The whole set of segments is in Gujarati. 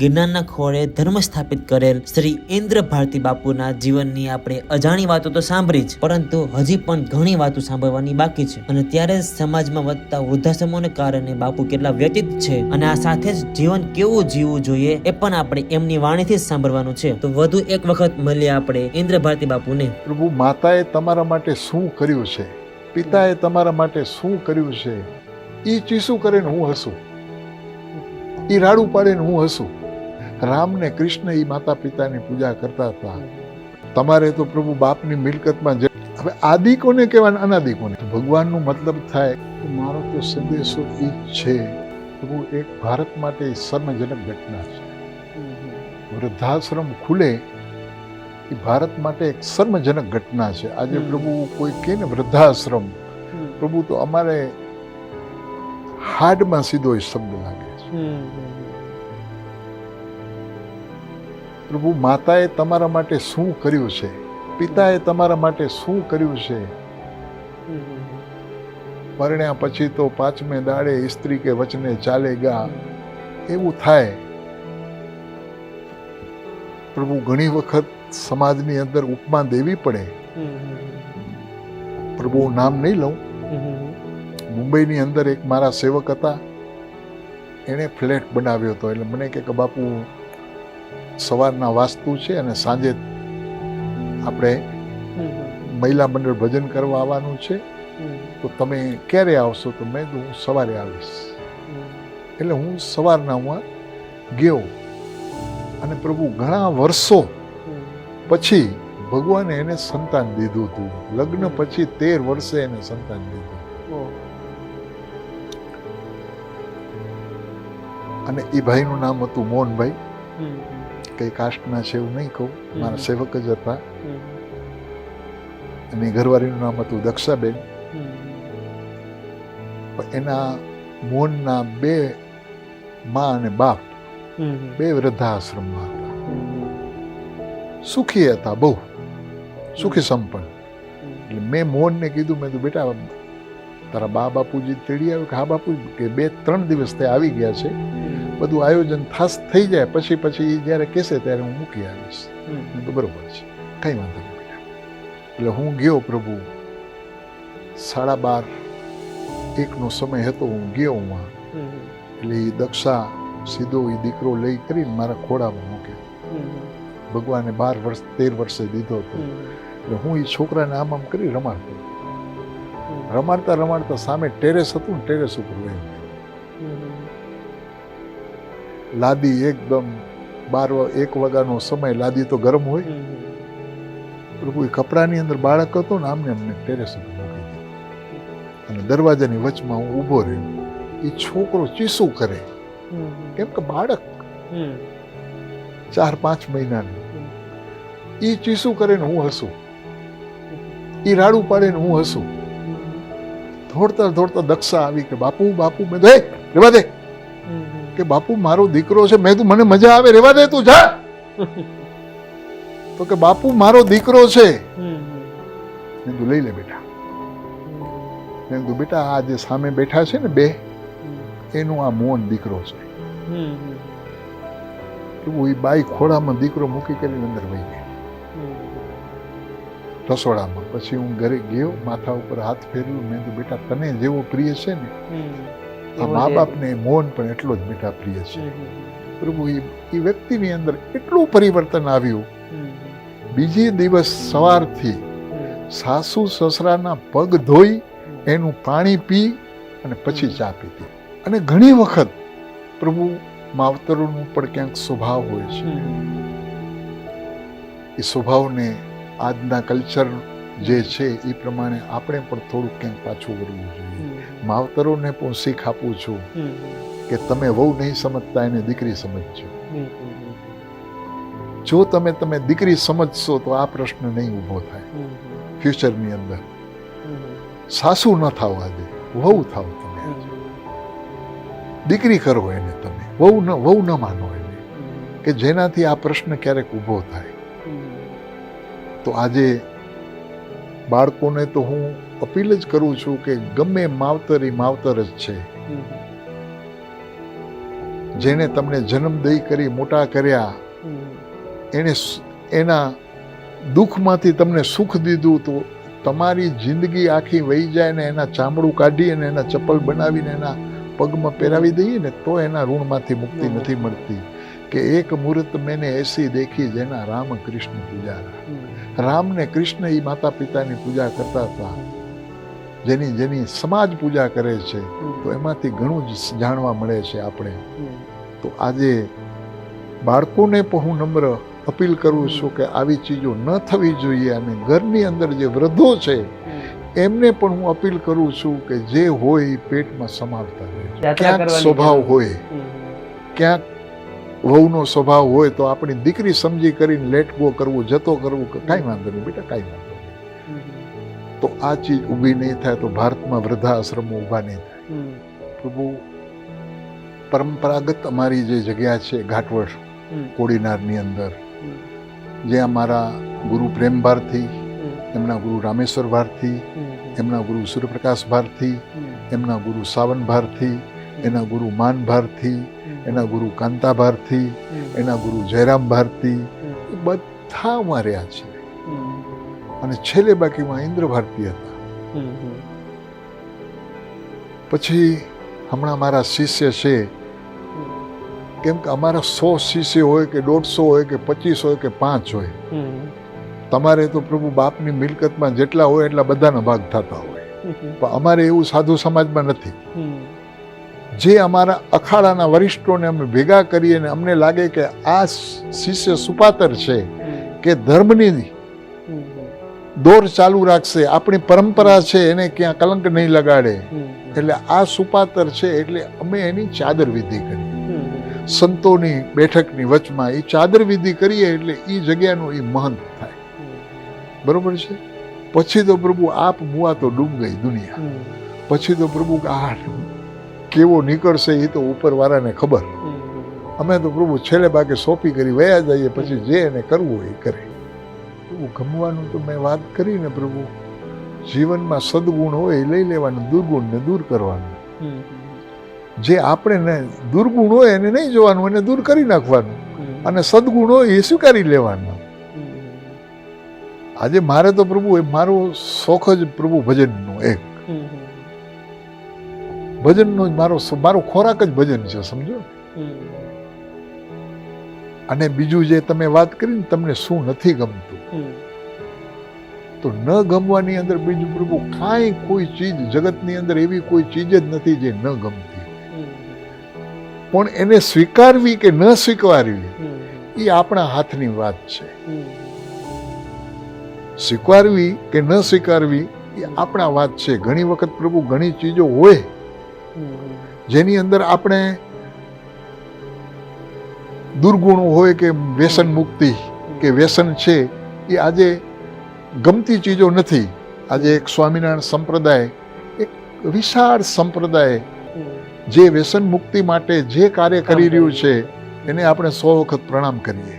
ગિરનારના ખોળે ધર્મ સ્થાપિત કરેલ શ્રી ઇન્દ્ર ભારતી બાપુના જીવનની આપણે અજાણી વાતો તો સાંભળી જ, પરંતુ હજી પણ ઘણી વાતો સાંભળવાની બાકી છે. અને ત્યારે સમાજમાં વધતા વૃદ્ધાશ્રમોને કારણે બાપુ કેટલા વ્યતીત છે અને આ સાથે જ જીવન કેવું જીવવું જોઈએ એ પણ આપણે એમની વાણીથી જ સાંભળવાનું છે. તો વધુ એક વખત મળીએ આપણે ઇન્દ્ર ભારતી બાપુને. પ્રભુ, માતાએ તમારા માટે શું કર્યું છે? પિતાએ તમારા માટે શું કર્યું છે? એ ચીસું કરે હું હસું. એ રાડું પાડે હું હસું. રામ ને કૃષ્ણ એ માતા પિતાની પૂજા કરતા હતા. તમારે તો પ્રભુ બાપની મિલકતમાં જ હવે આદિ કોને કહેવાય અનાદિ કોને ભગવાનનું મતલબ થાય કે મારો તો સંદેશો એ છે. પ્રભુ એક ભારત માટે શર્મજનક ઘટના છે. વૃદ્ધાશ્રમ ખુલે એ ભારત માટે એક શર્મજનક ઘટના છે. આજે પ્રભુ કોઈ કહે ને વૃદ્ધાશ્રમ પ્રભુ તો અમારે હાડમાં સીધો એ શબ્દ લાગે છે. પ્રભુ, માતાએ તમારા માટે શું કર્યું છે? પિતાએ તમારા માટે શું કર્યું છે? પરણ્યા પછી તો પાંચમે દાડે સ્ત્રી કે વચને ચાલે ગા. એવું થાય. પ્રભુ, ઘણી વખત સમાજની અંદર ઉપમા દેવી પડે. પ્રભુ નામ નહીં લઉં. મુંબઈની અંદર એક મારા સેવક હતા. એણે ફ્લેટ બનાવ્યો હતો. એટલે મને કે, બાપુ સવારના વાસ્તુ છે અને સાંજે આપણે મહિલા મંડળ ભજન કરવા આવવાનું છે. તો તમે ક્યારે આવશો તો મેં હું સવારે આવીશ. એટલે હું સવારના હું ગયો અને પ્રભુ ઘણા વર્ષો પછી ભગવાને એને સંતાન દીધું હતું. લગ્ન પછી તેર વર્ષે એને સંતાન દીધું. અને એ ભાઈનું નામ હતું મોહનભાઈ. કઈ કાસ્ટના છે એવું નહીં કહું. મારા સેવક જ હતા. એની ઘરવાળીનું નામ હતું દક્ષાબેન. એના મોહનના બે મા અને બાપ બે વૃદ્ધાશ્રમમાં હતા. સુખી હતા બહુ. સુખી સંપન્ન. એટલે મેં મોહનને કીધું મેં કીધું બેટા તારા બા બાપુજી તેડી આવ્યું કે હા બાપુ કે બે ત્રણ દિવસ તે આવી ગયા છે. બધું આયોજન થાસ થઈ જાય પછી પછી જ્યારે કહેશે ત્યારે હું મૂકી આવીશ. તો બરોબર છે. કંઈ વાંધો નહીં બેટા. એટલે હું ગયો પ્રભુ. સાડા બાર એકનો સમય હતો હું ગયો હું. એટલે એ દક્ષા સીધો એ દીકરો લઈ કરીને મારા ખોડામાં મૂક્યો. ભગવાને બાર વર્ષ તેર વર્ષે દીધો હતો. એટલે હું એ છોકરાને આમ આમ કરી રમાડતો. રમાડતા રમાડતા સામે ટેરેસ હતું ને ટેરેસ ઉપર લઈ ગયો. લાદી એકદમ બાર એક વાગ્યાનો સમય લાદી તો ગરમ હોય. પ્રભુ એ કપડાની અંદર બાળક હતો ને આમને અમને ટેરેસ ઉપર મૂકી દીધું. અને દરવાજાની વચમાં હું ઊભો રહ્યો. એ છોકરો ચીસું કરે. કેમ કે બાળક ચાર પાંચ મહિનાનું. એ ચીસું કરે ને હું હસું. એ રાડું પાડે ને હું હસું. દોડતા દોડતા દક્ષા આવી કે બાપુ બાપુ મેં દે રેવા દે. કે બાપુ મારો દીકરો છે મેં તું મને મજા આવે રેવા દે તું જા. તો કે બાપુ મારો દીકરો છે. મેં તું લઈ લે બેટા. મેં તું બેટા આ જે સામે બેઠા છે ને બે એનું આ મોહન દીકરો છે. એવું એ બાઈ ખોળામાં દીકરો મૂકી કરીને અંદર વહી ગઈ. રસોડામાં. પછી હું ઘરે ગયો માથા ઉપર હાથ ફેર્યું મેં તો બેટા તને જેવો પ્રિય છે ને આ મા બાપને મોહન પણ એટલો જ મીઠા પ્રિય છે. પ્રભુ એ એ વ્યક્તિની અંદર એટલું પરિવર્તન આવ્યું. બીજે દિવસ સવારથી સાસુ સસરાના પગ ધોઈ એનું પાણી પી અને પછી ચા પીતી અને ઘણી વખત પ્રભુ માવતરોનું પણ ક્યાંક સ્વભાવ હોય છે. એ સ્વભાવને આજના કલ્ચર જે છે એ પ્રમાણે આપણે પણ થોડુંક ક્યાંક પાછું વળવું જોઈએ. માવતરોને પણ શીખ આપું છું કે તમે વહુ નહીં સમજતા એને દીકરી સમજજો. જો તમે તમે દીકરી સમજશો તો આ પ્રશ્ન નહીં ઊભો થાય. ફ્યુચરની અંદર. સાસુ ન થાવ આજે વહુ થાવ તમે દીકરી કરો એને તમે. વહુ ન વહુ ન માનો એને. કે જેનાથી આ પ્રશ્ન ક્યારેક ઊભો થાય. તો આજે બાળકોને તો હું અપીલ જ કરું છું કે ગમે માવતર એ માવતર જ છે. જેને તમને જન્મ દઈ કરી મોટા કર્યા એને એના દુઃખમાંથી તમને સુખ દીધું તો તમારી જિંદગી આખી વહી જાય ને એના ચામડું કાઢી અને એના ચપ્પલ બનાવીને એના પગમાં પહેરાવી દઈએ ને તો એના ઋણમાંથી મુક્તિ નથી મળતી. કે એક મુહૂર્ત મેને એસી દેખી જેના રામ કૃષ્ણ પૂજારા. રામ ને કૃષ્ણ એ માતા પિતાની પૂજા કરતા હતા. જેની જેની સમાજ પૂજા કરે છે તો એમાંથી ઘણું જ જાણવા મળે છે આપણે. તો આજે બાળકોને પણ હું નમ્ર અપીલ કરું છું કે આવી ચીજો ન થવી જોઈએ. અને ઘરની અંદર જે વૃદ્ધો છે એમને પણ હું અપીલ કરું છું કે જે હોય એ પેટમાં સમાવતા રહે. ક્યાંક સ્વભાવ હોય. ક્યાંક વહુનો સ્વભાવ હોય તો આપણી દીકરી સમજી કરીને લેટ ગો કરવું જતો કરવું કે કાંઈ વાંધો નહીં બેટા કાંઈ વાંધો તો આ ચીજ ઊભી નહીં થાય તો ભારતમાં વૃદ્ધાશ્રમો ઊભા નહીં થાય. પ્રભુ પરંપરાગત અમારી જે જગ્યા છે ઘાટવડ કોડીનારની અંદર જે અમારા ગુરુ પ્રેમ ભારતી એમના ગુરુ રામેશ્વર ભારતી એમના ગુરુ સૂર્યપ્રકાશ ભારતી એમના ગુરુ સાવન ભારતી એના ગુરુ માન ભારતી એના ગુરુ કાંતા ભારતી એના ગુરુ જયરામ ભારતી એ બધા અમારે રહ્યા છે અને છેલ્લે બાકીમાં ઇન્દ્ર ભારતી હતા પછી હમણાં મારા શિષ્ય છે. કેમ કે અમારા સો શિષ્ય હોય કે દોઢસો હોય કે પચીસ હોય કે પાંચ હોય. તમારે તો પ્રભુ બાપની મિલકતમાં જેટલા હોય એટલા બધાના ભાગ થતા હોય. પણ અમારે એવું સાધુ સમાજમાં નથી. જે અમારા અખાડાના વરિષ્ઠોને અમે ભેગા કરીએ અને અમને લાગે કે આ શિષ્ય સુપાતર છે કે ધર્મની દોર ચાલુ રાખશે. આપણી પરંપરા છે એને ક્યાં કલંક નહીં લગાડે. એટલે આ સુપાતર છે એટલે અમે એની ચાદર વિધિ કરી સંતોની બેઠકની વચમાં એ ચાદર વિધિ કરીએ એટલે એ જગ્યાનું એ મહંત થાય. બરોબર છે? પછી તો પ્રભુ આપ મુવા તો ડૂબ ગઈ દુનિયા. પછી તો પ્રભુ આ કેવો નીકળશે એ તો ઉપરવાળાને ખબર. અમે તો પ્રભુ છેલ્લે બાકી સોંપી કરી વયા જઈએ પછી જે એને કરવું હોય એ કરે. ગમવાનું તો મેં વાત કરી ને પ્રભુ જીવનમાં સદગુણ હોય એ લઈ લેવાનું દુર્ગુણને દૂર કરવાનું. જે આપણે ને દુર્ગુણ હોય એને નહીં જોવાનું એને દૂર કરી નાખવાનું. અને સદગુણ હોય એ સ્વીકારી લેવાનું. આજે મારે તો પ્રભુ એ મારો શોખ જ પ્રભુ ભજનનો એક. ભજનનો જ મારો મારો ખોરાક જ ભજન છે સમજો? અને બીજું જે તમે વાત કરીને તમને શું નથી ગમતું? તો ન ગમવાની અંદર બીજું પ્રભુ કાંઈ કોઈ ચીજ જગતની અંદર એવી કોઈ ચીજ જ નથી જે ન ગમતી પણ એને સ્વીકારવી કે ન સ્વીકારવી એ આપણા હાથની વાત છે. સ્વીકારવી કે ન સ્વીકારવી એ આપણા વાત છે. ઘણી વખત પ્રભુ ઘણી ચીજો હોય જેની અંદર આપણે દુર્ગુણો હોય કે વ્યસન મુક્તિ કે વ્યસન છે એ આજે ગમતી ચીજો નથી. આજે એક સ્વામિનારાયણ સંપ્રદાય એક વિશાળ સંપ્રદાય જે વ્યસન મુક્તિ માટે જે કાર્ય કરી રહ્યું છે એને આપણે સો વખત પ્રણામ કરીએ.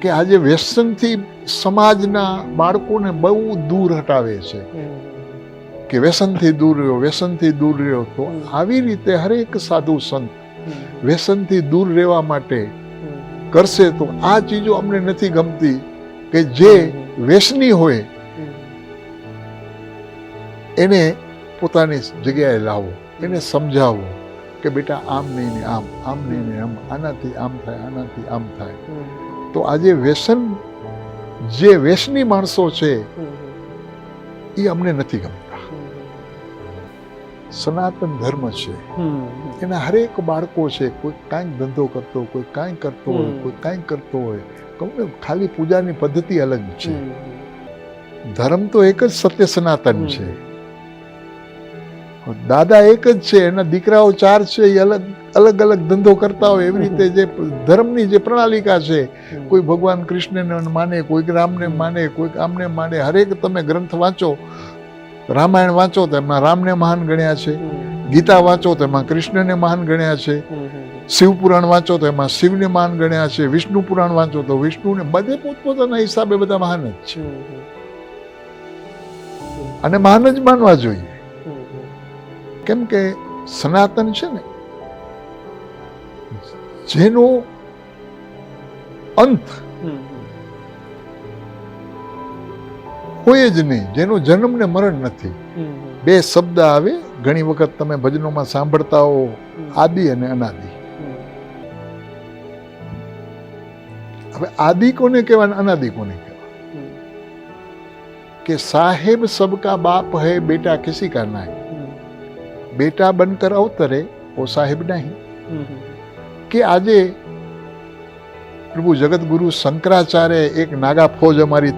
કે આજે વ્યસનથી સમાજના બાળકોને બહુ દૂર હટાવે છે. કે વ્યસનથી દૂર રહ્યો વ્યસનથી દૂર રહ્યો તો આવી રીતે હરેક સાધુ સંત વ્યસનથી દૂર રહેવા માટે કરશે તો આ ચીજો અમને નથી ગમતી કે જે વેસની હોય એને પોતાની જગ્યાએ લાવો એને સમજાવો કે બેટા આમ નહીં ને આમ આમ નહીં ને આમ આનાથી આમ થાય આનાથી આમ થાય. તો આજે વ્યસન જે વેસની માણસો છે એ અમને નથી ગમતા. સનાતન ધર્મ છે. એના હરેક બાળકો છે કોઈ કાંઈક ધંધો કરતો કોઈ કાંઈ કરતો હોય કોઈ કાંઈ કરતો હોય કહું ખાલી પૂજાની પદ્ધતિ અલગ છે. ધર્મ તો એક જ સત્ય સનાતન છે. દાદા એક જ છે એના દીકરાઓ ચાર છે એ અલગ અલગ અલગ ધંધો કરતા હોય એવી રીતે જે ધર્મની જે પ્રણાલિકા છે કોઈ ભગવાન કૃષ્ણને માને કોઈક રામને માને કોઈક આમને માને હરેક તમે ગ્રંથ વાંચો રામાયણ વાંચો તો એમાં રામને મહાન ગણ્યા છે. ગીતા વાંચો તો એમાં કૃષ્ણને મહાન ગણ્યા છે. શિવપુરાણ વાંચો તો એમાં શિવને મહાન ગણ્યા છે. વિષ્ણુ પુરાણ વાંચો તો વિષ્ણુને બધે પોતપોતાના હિસાબે બધા મહાન જ છે. અને મહાન જ માનવા જોઈએ. કેમ કે સનાતન છે ને જેનો અંત હોય જ નહીં. જેનો જન્મ ને મરણ નથી. બે શબ્દ આવે ઘણી વખત તમે ભજનોમાં સાંભળતા હો આદિ અને અનાદિ. હવે આદિ કોને કહેવાય અનાદિ કોને કહેવાય? કે સાહેબ સબકા બાપ હૈ બેટા કિસી કા ના બેટા બનકર અવતરે ઓ સાહેબ નહીં. કે આજે પ્રભુ જગતગુરુ શંકરાચાર્ય એક નાગા ફોજ અમારી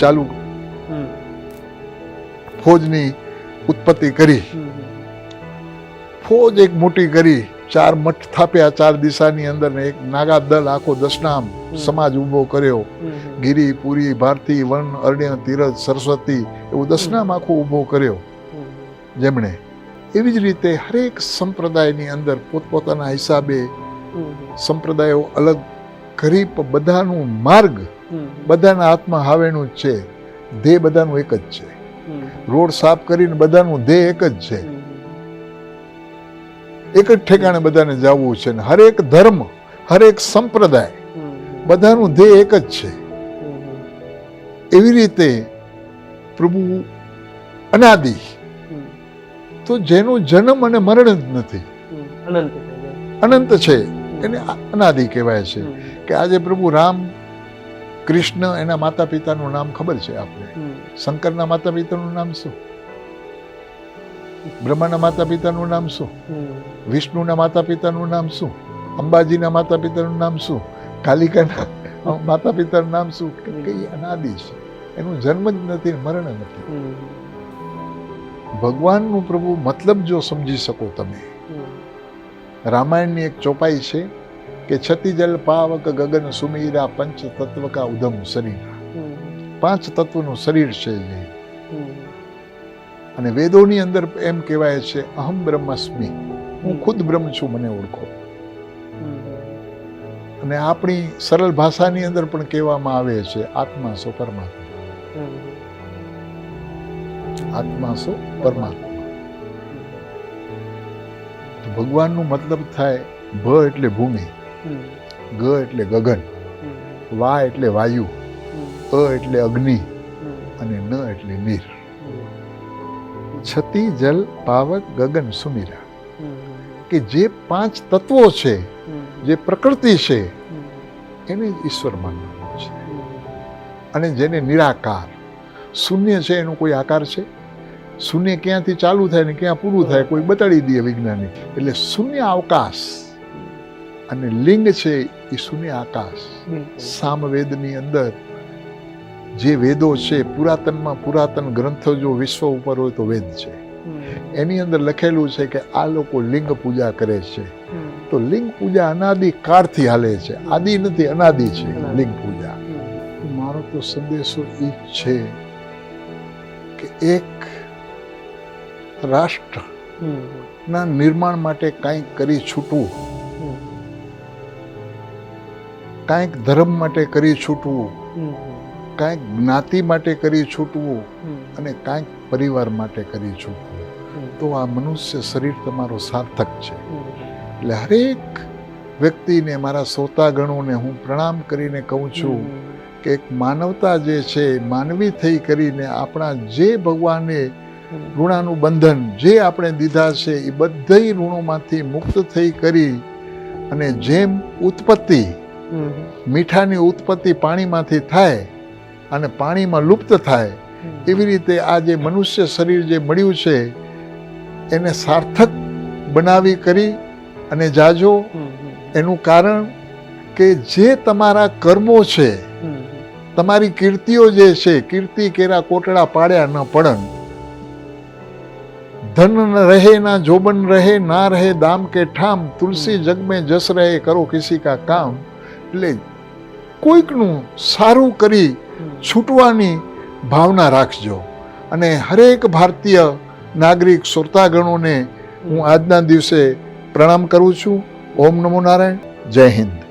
ચાલુ ફોજની ઉત્પત્તિ કરી. ફોજ એક મોટી કરી ચાર મઠ થાપ્યા ચાર દિશાની અંદર ને એક નાગા દલ આખો દશનામ સમાજ ઊભો કર્યો. ગીરી પુરી ભારતી વન અરણ્ય તીરથ સરસ્વતી એવું દશનામ આખો ઊભો કર્યો. જેમણે એવી જ રીતે હરેક સંપ્રદાયની અંદર પોતપોતાના હિસાબે સંપ્રદાયો અલગ કરી બધાનું માર્ગ બધાના હાથમાં હાવેનું જ છે. ધ્યેય બધાનું એક જ છે. રોડ સાફ કરીને બધાનું ધ્યેય એક જ છે. એક જ ઠેકાણે બધાને જવું છે ને હરેક ધર્મ હરેક સંપ્રદાય બધાનું ધ્યેય એક જ છે. એવી રીતે પ્રભુ અનાદિ. તો જેનો જન્મ અને મરણ જ નથી. અનંત છે. એને અનાદિ કહેવાય છે. કે આજે પ્રભુ રામ કૃષ્ણ એના માતા પિતાનું નામ ખબર છે આપણે શંકરના માતા પિતાનું નામ શું? બ્રહ્માના માતા પિતાનું નામ શું? વિષ્ણુના માતા પિતાનું નામ શું? અંબાજીના માતા પિતાનું નામ શું? કાલિકાના માતા પિતાનું નામ શું? કઈ અનાદિ છે. એનું જન્મ જ નથી મરણ નથી. ભગવાનનું પ્રભુ મતલબ જો સમજી શકો તમે. રામાયણની એક ચોપાઈ છે કે છતી જલ પાવક ગગન સુમીરા પંચ તત્વ કા ઉધમ શરીર. પાંચ તત્વનું શરીર છે જે અને વેદોની અંદર એમ કહેવાય છે અહમ બ્રહ્મસ્મી. હું ખુદ બ્રહ્મ છું મને ઓળખો. અને આપણી સરળ ભાષાની અંદર પણ કહેવામાં આવે છે આત્મા સો પરમાત્મા. આત્મા સો પરમાત્મા. ભગવાનનું મતલબ થાય ભ એટલે ભૂમિ. ગ એટલે ગગન વા એટલે વાયુ અ એટલે અગ્નિ અને ન એટલે નીર. છતી જલ પાવક ગગન સુમીરા. કે જે પાંચ તત્વો છે જે પ્રકૃતિ છે એને જ ઈશ્વર માનવાનું છે. અને જેને નિરાકાર. શૂન્ય છે એનો કોઈ આકાર છે? શૂન્ય ક્યાંથી ચાલુ થાય ને ક્યાં પૂરું થાય કોઈ બતાડી દે વૈજ્ઞાનિક એટલે શૂન્ય અવકાશ. અને લિંગ છે એ શૂન્ય આકાશ. સામવેદની અંદર જે વેદો છે પુરાતનમાં પુરાતન ગ્રંથો જો વિશ્વ ઉપર હોય તો વેદ છે. એની અંદર લખેલું છે કે આ લોકો લિંગ પૂજા કરે છે. તો લિંગ પૂજા અનાદિ કાળથી હાલે છે. આદિ નથી અનાદિ છે લિંગ પૂજા. મારો તો સંદેશો એ છે કે એક રાષ્ટ્ર ના નિર્માણ માટે કંઈક કરી છૂટવું કાંઈક ધર્મ માટે કરી છૂટવું કાંઈક જ્ઞાતિ માટે કરી છૂટવું અને કાંઈક પરિવાર માટે કરી છૂટવું. તો આ મનુષ્ય શરીર તમારો સાર્થક છે. એટલે હરેક વ્યક્તિને મારા શ્રોતાગણોને હું પ્રણામ કરીને કહું છું કે એક માનવતા જે છે માનવી થઈ કરીને આપણા જે ભગવાને ઋણાનું બંધન જે આપણે દીધા છે એ બધા ઋણોમાંથી મુક્ત થઈ કરી અને જેમ ઉત્પત્તિ મીઠાની ઉત્પત્તિ પાણીમાંથી થાય અને પાણીમાં લુપ્ત થાય એવી રીતે આ જે મનુષ્ય શરીર જે મળ્યું છે એને સાર્થક બનાવી કરી અને જાજો. એનું કારણ કે જે તમારા કર્મો છે તમારી કીર્તિઓ જે છે કીર્તિ કેરા કોટડા પાડ્યા ન પડન. ધન ન રહે ના જોબન રહે ના રહે દામ કે ઠામ તુલસી જગ મેં જસ રહે કરો કિસી કા કામ. એટલે કોઈકનું સારું કરી છૂટવાની ભાવના રાખજો. અને હરેક ભારતીય નાગરિક શ્રોતાગણોને હું આજના દિવસે પ્રણામ કરું છું. ઓમ નમો નારાયણ. જય હિન્દ.